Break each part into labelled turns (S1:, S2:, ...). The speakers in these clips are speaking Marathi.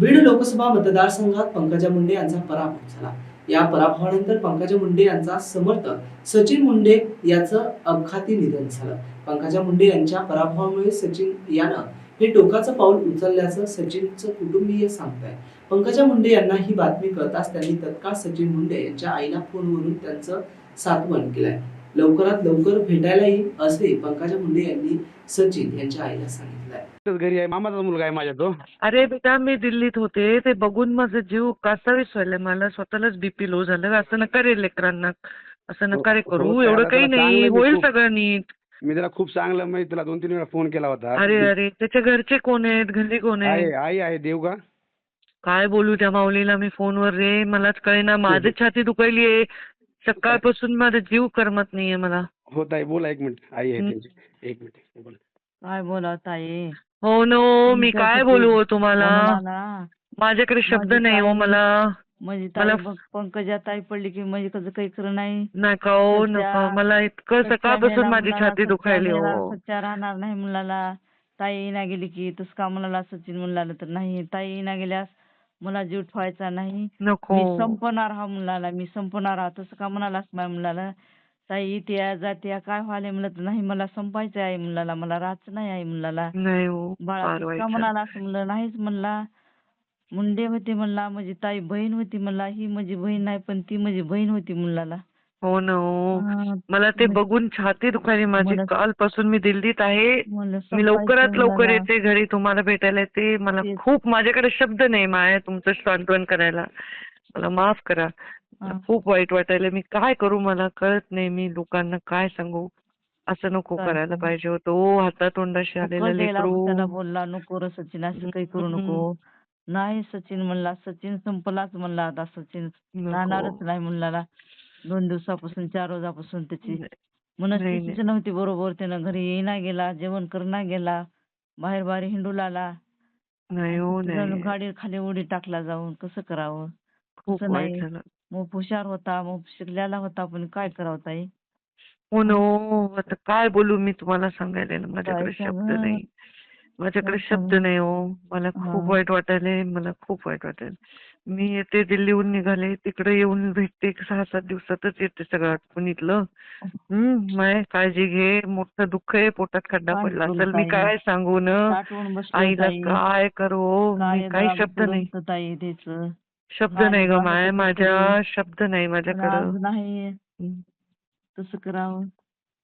S1: बीड लोकसभा मतदारसंघात पंकजा मुंडे यांचा पराभव झाला. या पराभवानंतर पंकजा मुंडे यांचा समर्थक सचिन मुंडे याचं अपघाती निधन झालं. पंकजा मुंडे यांच्या पराभवामुळे सचिन यानं हे टोकाचं पाऊल उचलल्याचं सचिनचं कुटुंबीय सांगताय. पंकजा मुंडे यांना ही बातमी कळताच त्यांनी तत्काळ सचिन मुंडे यांच्या आईला फोनवरून त्यांचं सात्वन केलंय. लवकरात लवकर भेटायला येईल असे पंकजा मुंडे यांनी सचिन यांच्या आईला सांगितलंय
S2: एकटाच घरी आहे मामाचा मुलगा आहे माझ्या तो.
S3: अरे बेटा मी दिल्लीत होते ते बघून माझं जीव कासावीस व्हायला मला स्वतःलाच बीपी लो झालं. असं नका रे लेकरांना. असं नका रे
S2: हो,
S3: करू.
S2: हो,
S3: एवढं काही
S2: त्याला
S3: नाही.
S2: चांगलं
S3: होईल सगळं नीट.
S2: मी त्याला खूप चांगलं म्हणजे त्याला दोन तीन वेळा फोन केला होता.
S3: अरे अरे त्याच्या घरचे कोण आहेत? घरी कोण
S2: आहे
S3: आहेत?
S2: आई आहे देव का
S3: काय बोलू त्या माऊलीला मी फोनवर रे? मलाच कळेना. माझी छाती दुखायली आहे. सकाळपासून माझा जीव करमत नाहीये मला.
S2: होत आहे बोला एक मिनिट. आई आहे
S3: हं.
S2: त्यांची. एक मिनिट. बोला.
S4: काय बोला ताई?
S3: हो नो मी काय बोलू हो तुम्हाला?
S4: मला
S3: माझ्याकडे शब्द
S4: माझी
S3: नाही हो
S4: ताई-
S3: मला.
S4: म्हणजे ताई
S3: मला-
S4: बघ, पंकजा ताई पडली की म्हणजे कसं काही खरं नाही.
S3: नका हो
S4: सध्या-
S3: नका. मला इतकं
S4: सच्चा
S3: सकाळपासून
S4: मेला
S3: माझी
S4: मुलाला,
S3: छाती
S4: सच्चा
S3: दुखायली
S4: मेला,
S3: हो
S4: सच्चा राहणार नाही मुलाला. ताई ना गेली की तस का मुलाला सचिन मुलाला तर नाही. ताई ना गेल्यास मला जीव ठेवायचा नाही.
S3: नको.
S4: मी संपणार हा मुलाला मी संपणार हा. तसं का म्हणालास माझ्या मुलाला? ताई इथे जाते काय व्हायला म्हणलं तर नाही मला संपायचं आहे मुलाला. मला राहायचं नाही आहे मुलाला.
S3: नाही हो
S4: बाळा का
S3: झालं.
S4: म्हणाला असं म्हणलं नाहीच म्हणला. मुंडे होते म्हणला माझी ताई बहीण होती म्हणला. ही माझी बहीण नाही पण ती माझी बहीण होती मुलाला.
S3: हो ना हो.
S4: हा,
S3: मला ते
S4: मग-
S3: बघून छाती दुखायली माझी.
S4: मला-
S3: कालपासून मी दिल्लीत आहे. मी लवकरात लवकर. येते घरी तुम्हाला भेटायला येते. मला
S4: तेच.
S3: खूप माझ्याकडे शब्द नाही माया तुमचं सांत्वन करायला. मला माफ करा. मला
S4: हा.
S3: खूप वाईट वाटायला. मी काय करू मला कळत नाही. मी लोकांना काय सांगू? असं नको करायला? पाहिजे होतं. ओ हातातोंडाशी आलेलं
S4: फुकट
S3: लेकरू.
S4: त्याला बोलला नको रे सचिन असं काही करू
S3: हम्म.
S4: नको. नाही सचिन म्हणला. सचिन संपलाच म्हणला आता सचिन. राहणारच. नाही म्हणला दोन दिवसापासून चार रोजापासून त्याची मनस्थितीच नव्हती बरोबर. त्यानं घरी येईना गेला जेवण करणा गेला बाहेर बाहेर हिंडू लागला.
S3: नाही हो नाही.
S4: गाडी खाली उडी टाकला जाऊन कसं करावं?
S3: खूप वाईट
S4: नाही.
S3: झालं.
S4: मग हुशार होता मग शिकलेला होता पण काय करावं ताई?
S3: हो ना हो. आता काय बोलू मी तुम्हाला सांगायला? माझ्याकडे शब्द? नाही. माझ्याकडे शब्द? नाही हो. मला
S4: हा.
S3: खूप वाईट वाटायलंय मला खूप वाईट वाटायला मी येते दिल्लीहून निघाले तिकडे येऊन भेटते सहा सात दिवसातच येते सगळं इथलं. हम्म माय काळजी घे मोठं दुःख आहे पोटात खड्डा पडला असेल मी? काय सांगू न?
S4: बसलो
S3: आईला काय करू मी काही शब्द नाही. शब्द नाही ग माय माझ्या शब्द नाही माझ्याकडं.
S4: नाही. तसं करावं.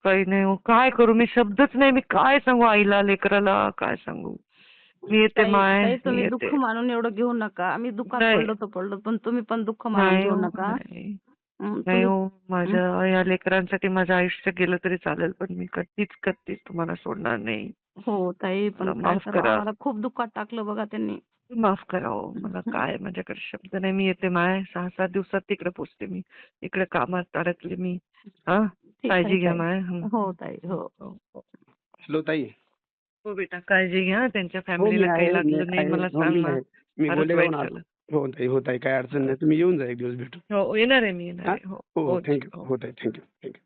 S3: काही नाही. हो काय करू? मी शब्दच नाही. मी काय सांगू आईला लेकराला? काय सांगू? मी येते माय
S5: तुम्ही दुःख मानून एवढं घेऊ नका. आम्ही दुःखात. पडलो तर पडलो पण तुम्ही पण दुःख मानून घेऊ
S3: हो,
S5: नका.
S3: नाही.
S5: हं,
S3: माझ्या या लेकरांसाठी माझं आयुष्य गेलं तरी चालेल पण मी कधीच कधीच तुम्हाला सोडणार नाही.
S5: हो ताई पण
S3: मला माफ करा.
S5: आम्हाला खूप दुःखात टाकलं बघा त्यांनी.
S3: माफ करा हो. मला काय माझ्याकडे शब्द नाही. मी येते माय. सहा सात दिवसात तिकडे पोचते मी. इकडे कामात अडकले मी. हा? काळजी घ्या. माय हं.
S5: हो ताई. हो.
S3: हो, हो.
S2: हॅलो ताई.
S3: हो बेटा. काळजी घ्या. त्यांच्या
S2: हो
S3: फॅमिलीला काही
S2: आहे मी
S3: लागलं नाही. मला
S2: हो,
S3: सांग.
S2: हो ताई. हो ताई. काय अडचण नाही. तुम्ही येऊन जा. एक दिवस भेटू.
S3: हो येणार आहे मी येणार
S2: हा?
S3: आहे. हो.
S2: हो? हो
S3: हो,
S2: थँक्यू
S3: हो.
S2: हो ताई. Thank you thank you